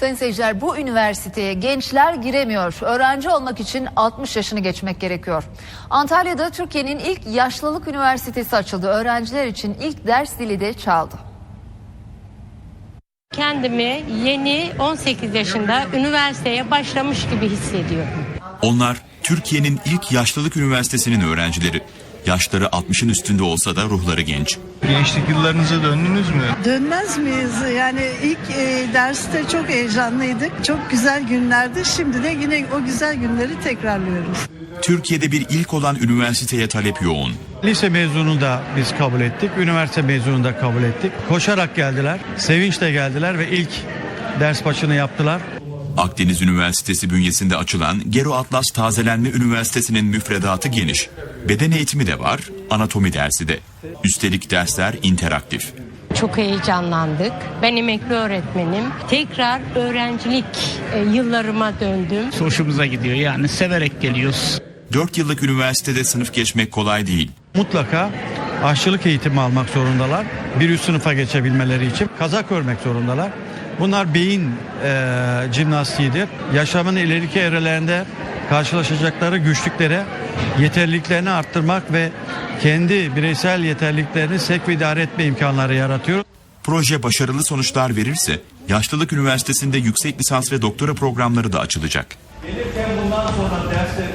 Sayın seyirciler bu üniversiteye gençler giremiyor. Öğrenci olmak için 60 yaşını geçmek gerekiyor. Antalya'da Türkiye'nin ilk yaşlılık üniversitesi açıldı. Öğrenciler için ilk ders dili de çaldı. Kendimi yeni 18 yaşında üniversiteye başlamış gibi hissediyorum. Onlar Türkiye'nin ilk yaşlılık üniversitesinin öğrencileri. Yaşları 60'ın üstünde olsa da ruhları genç. Gençlik yıllarınıza döndünüz mü? Dönmez miyiz? Yani ilk e, derste çok heyecanlıydık. Çok güzel günlerdi. Şimdi de yine o güzel günleri tekrarlıyoruz. Türkiye'de bir ilk olan üniversiteye talep yoğun. Lise mezunu da biz kabul ettik. Üniversite mezunu da kabul ettik. Koşarak geldiler. Sevinçle geldiler ve ilk ders başını yaptılar. Akdeniz Üniversitesi bünyesinde açılan Gero Atlas Tazelenme Üniversitesi'nin müfredatı geniş. Beden eğitimi de var, anatomi dersi de. Üstelik dersler interaktif. Çok heyecanlandık. Ben emekli öğretmenim. Tekrar öğrencilik e, yıllarıma döndüm. hoşumuza gidiyor yani severek geliyoruz. 4 yıllık üniversitede sınıf geçmek kolay değil. Mutlaka aşçılık eğitimi almak zorundalar. Bir üst sınıfa geçebilmeleri için kazak örmek zorundalar. Bunlar beyin eee jimnastiğidir. Yaşamın ileriki evrelerinde karşılaşacakları güçlüklere yeterliliklerini arttırmak ve kendi bireysel yeterliliklerini sevk ve idare etme imkanları yaratıyor. Proje başarılı sonuçlar verirse Yaşlılık Üniversitesi'nde yüksek lisans ve doktora programları da açılacak. Gelirken bundan sonra dersleri